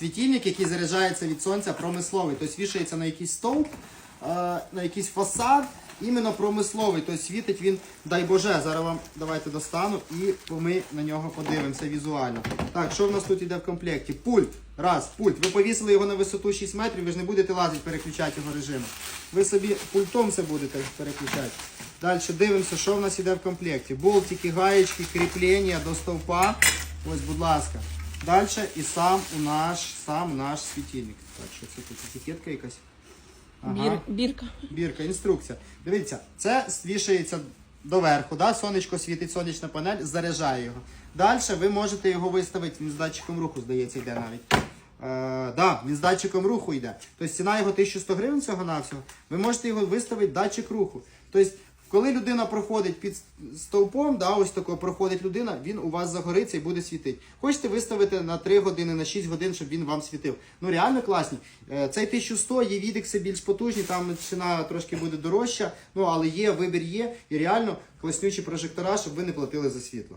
Світильник, який заряджається від сонця, промисловий, тобто вішається на якийсь стовп, е, на якийсь фасад, іменно промисловий. Тобто світить він, дай Боже, зараз вам давайте достану і ми на нього подивимося візуально. Так, що в нас тут йде в комплекті? Пульт. Раз, пульт. Ви повісили його на висоту 6 метрів, ви ж не будете лазити, переключати його режим. Ви собі пультом це будете переключати. Далі дивимося, що в нас йде в комплекті. Болтики, гаєчки, кріплення до стовпа. Ось, будь ласка. Далі і сам у наш, сам наш світильник. Так, що це тут етикетка якась? Бір, бірка. Бірка, інструкція. Дивіться, це вішається доверху, да? сонечко світить, сонячна панель, заряджає його. Далі ви можете його виставити, він з датчиком руху, здається, йде навіть. Е, да, він з датчиком руху йде. Тобто ціна його 1100 гривень цього навсього. Ви можете його виставити датчик руху. Тобто, коли людина проходить під стовпом, да, ось тако проходить людина, він у вас загориться і буде світити. Хочете виставити на 3 години, на 6 годин, щоб він вам світив. Ну реально класні. Е, Цей 1100, є відекси більш потужні, там ціна трошки буде дорожча, ну але є, вибір є, і реально класнючі прожектора, щоб ви не платили за світло.